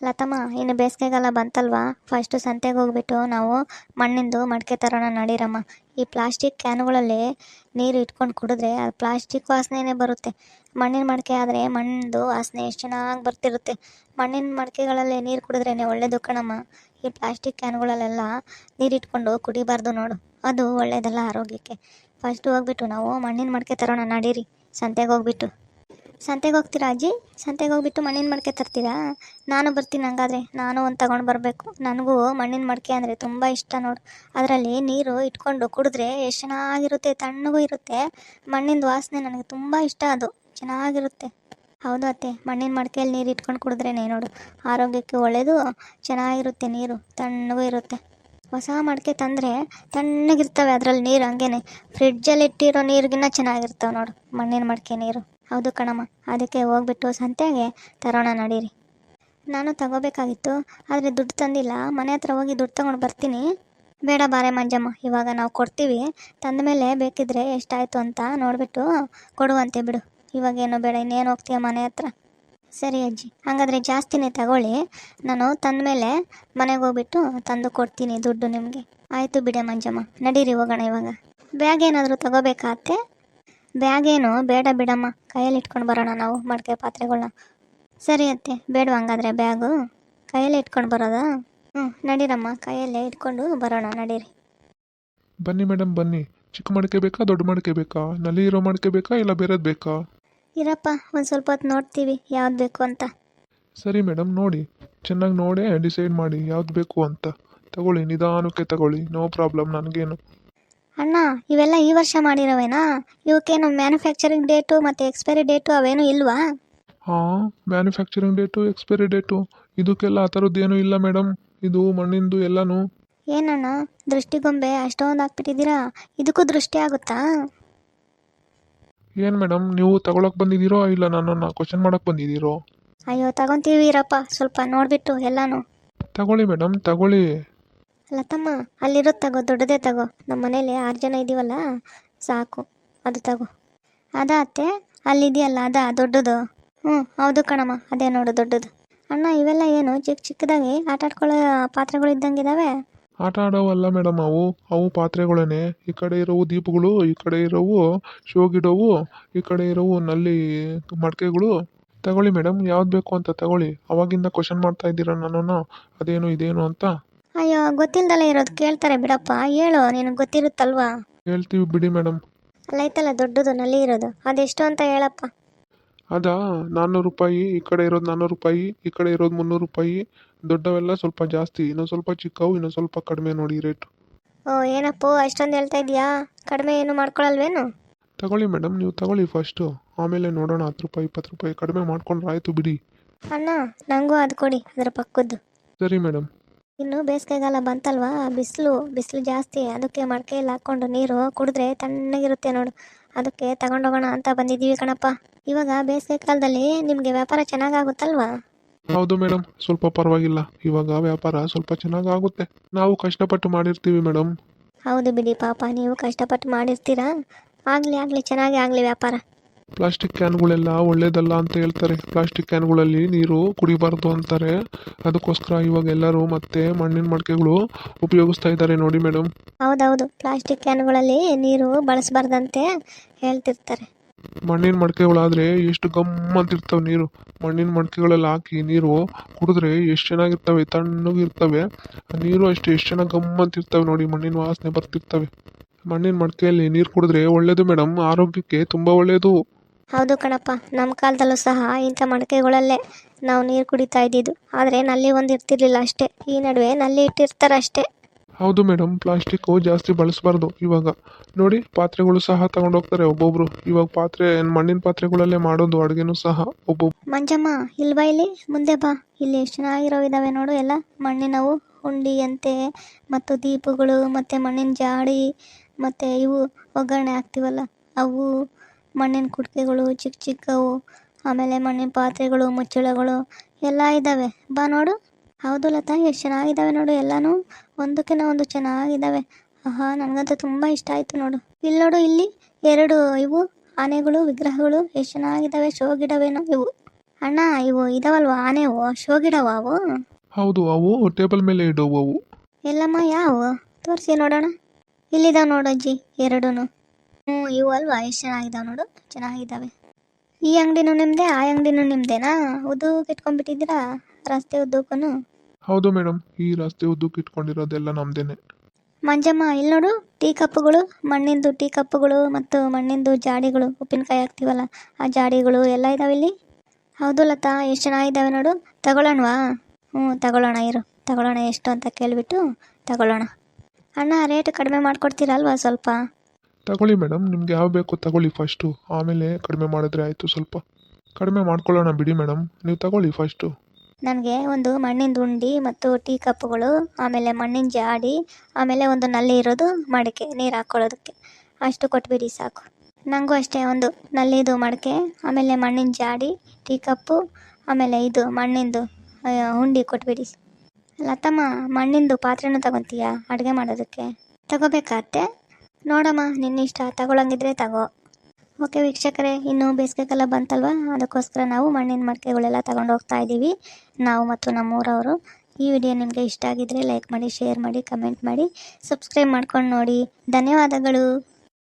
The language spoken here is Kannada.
ಲತಮ್ಮ, ಇನ್ನು ಬೇಸಿಗೆಗಾಲ ಬಂತಲ್ವಾ? ಫಸ್ಟು ಸಂತೆಗೆ ಹೋಗ್ಬಿಟ್ಟು ನಾವು ಮಣ್ಣಿಂದು ಮಡಿಕೆ ತರೋಣ ನಡೀರಮ್ಮ ಈ ಪ್ಲಾಸ್ಟಿಕ್ ಕ್ಯಾನ್ಗಳಲ್ಲಿ ನೀರು ಇಟ್ಕೊಂಡು ಕುಡಿದ್ರೆ ಅದು ಪ್ಲಾಸ್ಟಿಕ್ ವಾಸನೆನೇ ಬರುತ್ತೆ. ಮಣ್ಣಿನ ಮಡಿಕೆ ಆದರೆ ಮಣ್ಣಿಂದು ವಾಸನೆ ಎಷ್ಟು ಚೆನ್ನಾಗಿ ಬರ್ತಿರುತ್ತೆ. ಮಣ್ಣಿನ ಮಡಿಕೆಗಳಲ್ಲಿ ನೀರು ಕುಡಿದ್ರೇ ಒಳ್ಳೇದು ಕಣಮ್ಮ. ಈ ಪ್ಲಾಸ್ಟಿಕ್ ಕ್ಯಾನ್ಗಳಲ್ಲೆಲ್ಲ ನೀರು ಇಟ್ಕೊಂಡು ಕುಡಿಬಾರ್ದು ನೋಡು. ಅದು ಒಳ್ಳೆಯದಲ್ಲ ಆರೋಗ್ಯಕ್ಕೆ. ಫಸ್ಟ್ ಹೋಗ್ಬಿಟ್ಟು ನಾವು ಮಣ್ಣಿನ ಮಡಿಕೆ ತರೋಣ ನಡೀರಿ. ಸಂತೆಗೆ ಹೋಗ್ಬಿಟ್ಟು. ಸಂತೆಗೆ ಹೋಗ್ತೀರಾ ಅಜ್ಜಿ ಸಂತೆಗೆ ಹೋಗ್ಬಿಟ್ಟು ಮಣ್ಣಿನ ಮಡಿಕೆ ತರ್ತೀರಾ? ನಾನು ಬರ್ತೀನಿ ಹಂಗಾದ್ರೆ. ನಾನು ಒಂದು ತಗೊಂಡು ಬರಬೇಕು. ನನಗೂ ಮಣ್ಣಿನ ಮಡಿಕೆ ಅಂದರೆ ತುಂಬ ಇಷ್ಟ ನೋಡು. ಅದರಲ್ಲಿ ನೀರು ಇಟ್ಕೊಂಡು ಕುಡಿದ್ರೆ ಎಷ್ಟು ಚೆನ್ನಾಗಿರುತ್ತೆ, ತಣ್ಣಗೂ ಇರುತ್ತೆ. ಮಣ್ಣಿನ ವಾಸನೆ ನನಗೆ ತುಂಬ ಇಷ್ಟ ಅದು. ಚೆನ್ನಾಗಿರುತ್ತೆ. ಹೌದು ಅತ್ತೆ. ಮಣ್ಣಿನ ಮಡಿಕೆಯಲ್ಲಿ ನೀರು ಇಟ್ಕೊಂಡು ಕುಡಿದ್ರೇ ನೋಡು. ಆರೋಗ್ಯಕ್ಕೆ ಒಳ್ಳೆಯದು ಚೆನ್ನಾಗಿರುತ್ತೆ ನೀರು, ತಣ್ಣಗೂ ಇರುತ್ತೆ. ಹೊಸ ಮಡಿಕೆ ತಂದರೆ ತಣ್ಣಗಿರ್ತವೆ ಅದರಲ್ಲಿ ನೀರು ಹಂಗೇನೆ. ಫ್ರಿಡ್ಜಲ್ಲಿ ಇಟ್ಟಿರೋ ನೀರಿಗಿನ್ನ ಚೆನ್ನಾಗಿರ್ತವೆ ನೋಡು ಮಣ್ಣಿನ ಮಡಿಕೆ ನೀರು. ಹೌದು ಕಣಮ್ಮ, ಅದಕ್ಕೆ ಹೋಗ್ಬಿಟ್ಟು ಸಂತೆಗೆ ತರೋಣ ನಡೀರಿ. ನಾನು ತಗೋಬೇಕಾಗಿತ್ತು, ಆದರೆ ದುಡ್ಡು ತಂದಿಲ್ಲ, ಮನೆ ಹತ್ರ ಹೋಗಿ ದುಡ್ಡು ತಗೊಂಡು ಬರ್ತೀನಿ. ಬೇಡ ಬಾರೆ ಮಂಜಮ್ಮ, ಇವಾಗ ನಾವು ಕೊಡ್ತೀವಿ, ತಂದ ಮೇಲೆ ಬೇಕಿದ್ರೆ ಎಷ್ಟಾಯಿತು ಅಂತ ನೋಡಿಬಿಟ್ಟು ಕೊಡುವಂತೆ ಬಿಡು. ಇವಾಗೇನು ಬೇಡ, ಇನ್ನೇನು ಹೋಗ್ತೀಯ ಮನೆ ಹತ್ರ? ಸರಿ ಅಜ್ಜಿ, ಹಾಗಾದರೆ ಜಾಸ್ತಿನೇ ತಗೊಳ್ಳಿ. ನಾನು ತಂದ ಮೇಲೆ ಮನೆಗೆ ಹೋಗ್ಬಿಟ್ಟು ತಂದು ಕೊಡ್ತೀನಿ ದುಡ್ಡು ನಿಮಗೆ. ಆಯಿತು ಬಿಡೆ ಮಂಜಮ್ಮ, ನಡೀರಿ ಹೋಗೋಣ ಇವಾಗ. ಬ್ಯಾಗ್ ಏನಾದರೂ ತಗೋಬೇಕಾ ಅತ್ತೆ? ಬ್ಯಾಗ್ ಏನು ಬೇಡ ಬಿಡಮ್ಮ. ಕೈಯಲ್ಲಿ ಇಟ್ಕೊಂಡು ಬರೋಣ ನಾವು ಮಡಿಕೆ ಪಾತ್ರೆಗಳನ್ನ ಸರಿ ಅತ್ತೆ ಬೇಡವಾ ಹಂಗಾದ್ರೆ ಬ್ಯಾಗು? ಕೈಯಲ್ಲಿ ಇಟ್ಕೊಂಡು ಬರೋದಾ? ಹ್ಞೂ ನಡೀರಮ್ಮ. ಕೈಯಲ್ಲೇ ಇಟ್ಕೊಂಡು ಬರೋಣ ನಡೀರಿ. ಬನ್ನಿ ಮೇಡಮ್ ಬನ್ನಿ. ಚಿಕ್ಕ ಮಡಿಕೆ ಬೇಕಾ ದೊಡ್ಡ ಮಡಿಕೆ ಬೇಕಾ? ನಲ್ಲಿ ಇರೋ ಮಡಿಕೆ ಬೇಕಾ ಇಲ್ಲ ಬೇರೆದು ಬೇಕಾ? ಇರಪ್ಪ ಒಂದು ಸ್ವಲ್ಪ ಹೊತ್ತು ನೋಡ್ತೀವಿ ಯಾವ್ದು ಬೇಕು ಅಂತ. ಸರಿ ಮೇಡಮ್ ನೋಡಿ. ಚೆನ್ನಾಗಿ ನೋಡಿ ಡಿಸೈಡ್ ಮಾಡಿ ಯಾವ್ದು ಬೇಕು ಅಂತ. ತಗೊಳ್ಳಿ ನಿಧಾನಕ್ಕೆ ತಗೊಳ್ಳಿ. ನೋ ಪ್ರಾಬ್ಲಮ್ ನನಗೇನು. ಅಣ್ಣ ಇವೆಲ್ಲ ಈ ವರ್ಷ ಮಾಡಿರೋವೇನಾ? ಇವಕ್ಕೇನು ಮ್ಯಾನುಫ್ಯಾಕ್ಚರಿಂಗ್ ಡೇಟು ಮತ್ತು ಎಕ್ಸ್ಪೈರಿ ಡೇಟು ಅವೇನು ಇಲ್ವಾ? ಹಾಂ ಮ್ಯಾನುಫ್ಯಾಕ್ಚರಿಂಗ್ ಡೇಟು ಎಕ್ಸ್ಪೈರಿ ಡೇಟು ಇದಕ್ಕೆಲ್ಲ ಆ ಥರದ್ದೇನೂ ಇಲ್ಲ ಮೇಡಮ್ ಇದು ಮಣ್ಣಿಂದು ಎಲ್ಲನೂ. ಏನಣ್ಣ ದೃಷ್ಟಿಗೊಂಬೆ ಅಷ್ಟೊಂದು ಹಾಕ್ಬಿಟ್ಟಿದ್ದೀರಾ ಇದಕ್ಕೂ ದೃಷ್ಟಿ ಆಗುತ್ತಾ? ಏನು ಮೇಡಮ್ ನೀವು ತಗೊಳಕ್ ಬಂದಿದ್ದೀರೋ ಇಲ್ಲ ನನ್ನನ್ನು ಕ್ವಶನ್ ಮಾಡಕ್ ಬಂದಿದ್ದೀರೋ? ಅಯ್ಯೋ ತಗೊಂತೀವಿ ಇರಪ್ಪ ಸ್ವಲ್ಪ ನೋಡಿಬಿಟ್ಟು ಎಲ್ಲಾನು. ತಗೊಳ್ಳಿ ಮೇಡಮ್ ತಗೊಳ್ಳಿ. ಲತಮ್ಮ ಅಲ್ಲಿರೋದು ತಗೋ, ದೊಡ್ಡದೇ ತಗೋ. ನಮ್ಮ ಮನೇಲಿ ಆರು ಜನ ಇದ್ದೀವಲ್ಲ ಸಾಕು. ಅದು ತಗೋ. ಅದ ಅತ್ತೆ, ಅಲ್ಲಿದೆಯಲ್ಲ, ಅದ ದೊಡ್ಡದು. ಹ್ಞೂ, ಹೌದು ಕಣಮ್ಮ, ಅದೇ ನೋಡು ದೊಡ್ಡದು. ಅಣ್ಣ, ಇವೆಲ್ಲ ಏನು? ಚಿಕ್ಕ ಚಿಕ್ಕದಾಗಿ ಆಟ ಆಡ್ಕೊಳ್ಳೋ ಪಾತ್ರೆಗಳು ಇದ್ದಂಗೆ ಇದ್ದಾವೆ ಆಟ ಆಡೋವಲ್ಲ ಮೇಡಮ್ ಅವು. ಅವು ಪಾತ್ರೆಗಳೇನೆ. ಈ ಕಡೆ ಇರೋವು ದೀಪಗಳು, ಈ ಕಡೆ ಇರೋವು ಶೋಗಿಡೋವು, ಈ ಕಡೆ ಇರೋವು ನಲ್ಲಿ ಮಡಕೆಗಳು. ತಗೊಳ್ಳಿ ಮೇಡಮ್ ಯಾವ್ದು ಬೇಕು ಅಂತ ತಗೊಳ್ಳಿ. ಅವಾಗಿಂದ ಕ್ವಶನ್ ಮಾಡ್ತಾ ಇದ್ದೀರಾ ನಾನು ಅದೇನು, ಇದೇನು ಅಂತ? ಅಯ್ಯೋ ಗೊತ್ತಿಲ್ಲದಲ್ಲ ಇರೋದು ಕೇಳ್ತಾರೆ ಬಿಡಪ್ಪ. ಹೇಳು ನಿನಗೆ ಗೊತ್ತಿರುತ್ತಲ್ವಾ? ಹೇಳ್ತೀವಿ ಬಿಡಿ ಮೇಡಮ್ ಅಲ್ಲೈತಲ್ಲ ದೊಡ್ಡದು ನಲ್ಲಿ ಇರೋದು. ಅದೆಷ್ಟು ಅಂತ ಹೇಳಪ್ಪ. ಅದಾ ನಾನ್ನೂರು ರೂಪಾಯಿ ಈ ಕಡೆ ಇರೋದು ನಾನ್ನೂರು ರೂಪಾಯಿ ಈ ಕಡೆ ಇರೋದು ಮುನ್ನೂರು ರೂಪಾಯಿ. ದೊಡ್ಡವೆಲ್ಲ ಸ್ವಲ್ಪ ಜಾಸ್ತಿ ಇನ್ನೊಂದು ಸ್ವಲ್ಪ ಚಿಕ್ಕವು ಇನ್ನೊಂದು ಸ್ವಲ್ಪ ಕಡಿಮೆ ನೋಡಿ ರೇಟ್. ಓ ಏನಪ್ಪ ಅಷ್ಟೊಂದು ಹೇಳ್ತಾ ಇದೀಯಾ ಕಡಿಮೆ ಏನು ಮಾಡ್ಕೊಳಲ್ವೇನು? ತಗೊಳ್ಳಿ ಮೇಡಮ್ ನೀವು ತಗೊಳ್ಳಿ ಫಸ್ಟು. ಆಮೇಲೆ ನೋಡೋಣ ಹತ್ತು ರೂಪಾಯಿ ಇಪ್ಪತ್ತು ರೂಪಾಯಿ ಕಡಿಮೆ ಮಾಡ್ಕೊಂಡ್ರೆ ಆಯಿತು ಬಿಡಿ. ಅಣ್ಣ ನನಗೂ ಅದು ಕೊಡಿ ಅದರ ಪಕ್ಕದ್ದು. ಸರಿ ಮೇಡಮ್ ಇನ್ನು ಬೇಸಿಗೆಗಾಲ ಬಂತಲ್ವಾ? ಬಿಸಿಲು ಬಿಸಿಲು ಜಾಸ್ತಿ. ಅದಕ್ಕೆ ಮಡಕೆಯಲ್ಲಿ ಹಾಕ್ಕೊಂಡು ನೀರು ಕುಡಿದ್ರೆ ತಣ್ಣಗಿರುತ್ತೆ ನೋಡು. ಅದಕ್ಕೆ ತಗೊಂಡೋಗೋಣ ಅಂತ ಬಂದಿದ್ದೀವಿ ಕಣಪ್ಪ. ಇವಾಗ ಬೇಸಿಗೆ ಕಾಲದಲ್ಲಿ ನಿಮಗೆ ವ್ಯಾಪಾರ ಚೆನ್ನಾಗಾಗುತ್ತಲ್ವಾ? ಹೌದು ಮೇಡಮ್ ಸ್ವಲ್ಪ ಪರವಾಗಿಲ್ಲ. ಇವಾಗ ವ್ಯಾಪಾರ ಸ್ವಲ್ಪ ಚೆನ್ನಾಗಾಗುತ್ತೆ. ನಾವು ಕಷ್ಟಪಟ್ಟು ಮಾಡಿರ್ತೀವಿ ಮೇಡಮ್ ಹೌದು ಬಿಡಿ ಪಾಪ. ನೀವು ಕಷ್ಟಪಟ್ಟು ಮಾಡಿರ್ತೀರಾ? ಆಗಲಿ ಆಗಲಿ ಚೆನ್ನಾಗಿ ಆಗಲಿ ವ್ಯಾಪಾರ. ಪ್ಲಾಸ್ಟಿಕ್ ಕ್ಯಾನ್ಗಳೆಲ್ಲ ಒಳ್ಳೇದಲ್ಲ ಅಂತ ಹೇಳ್ತಾರೆ. ಪ್ಲಾಸ್ಟಿಕ್ ಕ್ಯಾನ್ಗಳಲ್ಲಿ ನೀರು ಕುಡಿಬಾರ್ದು ಅಂತಾರೆ. ಅದಕ್ಕೋಸ್ಕರ ಇವಾಗ ಎಲ್ಲರೂ ಮತ್ತೆ ಮಣ್ಣಿನ ಮಡಕೆಗಳು ಉಪಯೋಗಿಸ್ತಾ ಇದ್ದಾರೆ ನೋಡಿ ಮೇಡಮ್ ಹೌದೌದು. ಪ್ಲಾಸ್ಟಿಕ್ ಕ್ಯಾನ್ಗಳಲ್ಲಿ ನೀರು ಬಳಸಬಾರ್ದಂತೆ ಹೇಳ್ತಿರ್ತಾರೆ. ಮಣ್ಣಿನ ಮಡಕೆಗಳಾದ್ರೆ ಎಷ್ಟು ಗಮ್ ಅಂತಿರ್ತವೆ ನೀರು. ಮಣ್ಣಿನ ಮಡಕೆಗಳಲ್ಲಿ ಹಾಕಿ ನೀರು ಕುಡಿದ್ರೆ ಎಷ್ಟು ಚೆನ್ನಾಗಿರ್ತವೆ ತಣ್ಣಗಿರ್ತವೆ. ನೀರು ಅಷ್ಟೇ ಎಷ್ಟು ಚೆನ್ನಾಗಿ ಗಮ್ ಅಂತಿರ್ತವೆ ನೋಡಿ ಮಣ್ಣಿನ ವಾಸನೆ ಬರ್ತಿರ್ತವೆ. ಮಣ್ಣಿನ ಮಡಕೆಯಲ್ಲಿ ನೀರು ಕುಡಿದ್ರೆ ಒಳ್ಳೇದು ಮೇಡಮ್ ಆರೋಗ್ಯಕ್ಕೆ ತುಂಬ ಒಳ್ಳೆಯದು ಹೌದು ಕಣಪ್ಪ ನಮ್ಮ ಕಾಲದಲ್ಲೂ ಸಹ ಇಂಥ ಮಡಕೆಗಳಲ್ಲೇ ನಾವು ನೀರು ಕುಡಿತಾ ಇದ್ದಿದ್ದು. ಆದರೆ ನಲ್ಲಿ ಒಂದು ಇರ್ತಿರ್ಲಿಲ್ಲ ಅಷ್ಟೇ. ಈ ನಡುವೆ ನಲ್ಲಿ ಇಟ್ಟಿರ್ತಾರೆ ಅಷ್ಟೇ. ಹೌದು ಮೇಡಮ್ ಪ್ಲಾಸ್ಟಿಕ್ಕು ಜಾಸ್ತಿ ಬಳಸಬಾರ್ದು ಇವಾಗ. ನೋಡಿ ಪಾತ್ರೆಗಳು ಸಹ ತಗೊಂಡೋಗ್ತಾರೆ ಒಬ್ಬೊಬ್ರು. ಇವಾಗ ಪಾತ್ರೆ ಮಣ್ಣಿನ ಪಾತ್ರೆಗಳಲ್ಲೇ ಮಾಡೋದು ಅಡುಗೆನೂ ಸಹ ಒಬ್ಬೊಬ್ರು ಮಂಜಮ್ಮ ಇಲ್ವಾ ಇಲ್ಲಿ? ಮುಂದೆ ಬಾ. ಇಲ್ಲಿ ಎಷ್ಟು ಚೆನ್ನಾಗಿರೋ ಇದಾವೆ ನೋಡು ಎಲ್ಲ. ಮಣ್ಣಿನವು ಹುಂಡಿಯಂತೆ ಮತ್ತು ದೀಪಗಳು ಮತ್ತು ಮಣ್ಣಿನ ಜಾಡಿ ಮತ್ತು ಇವು ಒಗ್ಗರಣೆ ಹಾಕ್ತೀವಲ್ಲ ಅವು. ಮಣ್ಣಿನ ಕುಡಿಕೆಗಳು ಚಿಕ್ಕ ಚಿಕ್ಕವು ಆಮೇಲೆ ಮಣ್ಣಿನ ಪಾತ್ರೆಗಳು ಮುಚ್ಚಳಗಳು ಎಲ್ಲ ಇದ್ದಾವೆ ಬಾ ನೋಡು. ಹೌದು ಲತಾ ಎಷ್ಟು ಚೆನ್ನಾಗಿದ್ದಾವೆ ನೋಡು ಎಲ್ಲನೂ. ಒಂದಕ್ಕಿಂತ ಒಂದು ಚೆನ್ನಾಗಿದ್ದಾವೆ ಆಹಾ ನನಗಂತೂ ತುಂಬ ಇಷ್ಟ ಆಯಿತು ನೋಡು. ಇಲ್ಲಿ ನೋಡು ಇಲ್ಲಿ ಎರಡು ಇವು ಆನೆಗಳು ವಿಗ್ರಹಗಳು. ಎಷ್ಟು ಚೆನ್ನಾಗಿದ್ದಾವೆ ಶೋ ಗಿಡವೇನೋ ಇವು. ಅಣ್ಣ ಇವು ಇದಾವಲ್ವ ಆನೆವು? ಶೋಗಿಡವ ಅವು? ಹೌದು ಅವು ಟೇಬಲ್ ಮೇಲೆ ಇಡುವವು ಎಲ್ಲಮ್ಮ ಯಾವ? ತೋರಿಸಿ ನೋಡೋಣ. ಇಲ್ಲಿದಾವೆ ನೋಡು ಅಜ್ಜಿ ಎರಡೂ ಹ್ಞೂ ಇವು ಅಲ್ವಾ? ಎಷ್ಟು ಚೆನ್ನಾಗಿದಾವೆ ನೋಡು. ಚೆನ್ನಾಗಿದ್ದಾವೆ ಈ ಅಂಗಡಿನೂ ನಿಮ್ದೆ ಆ ಅಂಗಡಿನೂ ನಿಮ್ಮದೇನಾ ಉದ್ದು ಇಟ್ಕೊಂಡ್ಬಿಟ್ಟಿದ್ದೀರಾ ರಸ್ತೆ ಉದ್ದಕ್ಕೂ ಹೌದು ಮೇಡಮ್ ಈ ರಸ್ತೆ ಉದ್ದು ಕಿಟ್ಕೊಂಡಿರೋದೆಲ್ಲ ನಮ್ದೇನೆ. ಮಂಜಮ್ಮ ಇಲ್ಲಿ ನೋಡು ಟೀ ಕಪ್ಗಳು ಮಣ್ಣಿಂದು ಟೀ ಕಪ್ಗಳು ಮತ್ತು ಮಣ್ಣಿಂದು ಜಾಡಿಗಳು ಉಪ್ಪಿನಕಾಯಿ ಹಾಕ್ತೀವಲ್ಲ ಆ ಜಾಡಿಗಳು ಎಲ್ಲ ಇದಾವೆ ಇಲ್ಲಿ. ಹೌದು ಲತಾ ಎಷ್ಟು ಚೆನ್ನಾಗಿದ್ದಾವೆ ನೋಡು. ತಗೊಳ್ಳೋಣವಾ ಹ್ಞೂ ತಗೊಳ್ಳೋಣ ಇರು. ತಗೊಳ್ಳೋಣ ಎಷ್ಟು ಅಂತ ಕೇಳಿಬಿಟ್ಟು ತಗೊಳ್ಳೋಣ ಅಣ್ಣ ರೇಟ್ ಕಡಿಮೆ ಮಾಡಿಕೊಡ್ತೀರಲ್ವಾ ಸ್ವಲ್ಪ? ತಗೊಳ್ಳಿ ಮೇಡಮ್, ನಿಮ್ಗೆ ಯಾವ ಬೇಕು ತಗೊಳ್ಳಿ ಫಸ್ಟು ಆಮೇಲೆ ಕಡಿಮೆ ಮಾಡಿದ್ರೆ ಆಯಿತು ಸ್ವಲ್ಪ. ಕಡಿಮೆ ಮಾಡ್ಕೊಳ್ಳೋಣ ಬಿಡಿ ಮೇಡಮ್, ನೀವು ತಗೊಳ್ಳಿ ಫಸ್ಟು ನನಗೆ ಒಂದು ಮಣ್ಣಿನ ಉಂಡಿ ಮತ್ತು ಟೀ ಕಪ್ಗಳು ಆಮೇಲೆ ಮಣ್ಣಿನ ಜಾಡಿ, ಆಮೇಲೆ ಒಂದು ನಲ್ಲಿ ಇರೋದು ಮಡಕೆ, ನೀರು ಹಾಕ್ಕೊಳ್ಳೋದಕ್ಕೆ ಅಷ್ಟು ಕೊಟ್ಬಿಡಿ ಸಾಕು. ನನಗೂ ಅಷ್ಟೇ ಒಂದು ನಲ್ಲಿದು ಮಡಕೆ, ಆಮೇಲೆ ಮಣ್ಣಿನ ಜಾಡಿ, ಟೀ ಕಪ್ಪು, ಆಮೇಲೆ ಇದು ಮಣ್ಣಿಂದು ಉಂಡಿ ಕೊಟ್ಬಿಡಿ. ಲತಮ್ಮ, ಮಣ್ಣಿಂದು ಪಾತ್ರೆನೂ ತಗೊತೀಯಾ ಅಡುಗೆ ಮಾಡೋದಕ್ಕೆ? ತಗೋಬೇಕಾ ಅತ್ತೆ? ನೋಡಮ್ಮ, ನಿನ್ನ ಇಷ್ಟ. ತಗೊಳಂಗಿದ್ರೆ ತಗೋ. ಓಕೆ ವೀಕ್ಷಕರೇ, ಇನ್ನು ಬೇಸಿಗೆಕಾಲ ಬಂತಲ್ವಾ? ಅದಕ್ಕೋಸ್ಕರ ನಾವು ಮಣ್ಣಿನ ಮಡಿಕೆಗಳೆಲ್ಲ ತಗೊಂಡು ಹೋಗ್ತಾ ಇದ್ದೀವಿ ನಾವು ಮತ್ತು ನಮ್ಮೂರವರು. ಈ ವಿಡಿಯೋ ನಿಮಗೆ ಇಷ್ಟ ಆಗಿದ್ರೆ ಲೈಕ್ ಮಾಡಿ, ಶೇರ್ ಮಾಡಿ, ಕಮೆಂಟ್ ಮಾಡಿ, ಸಬ್ಸ್ಕ್ರೈಬ್ ಮಾಡ್ಕೊಂಡು ನೋಡಿ. ಧನ್ಯವಾದಗಳು.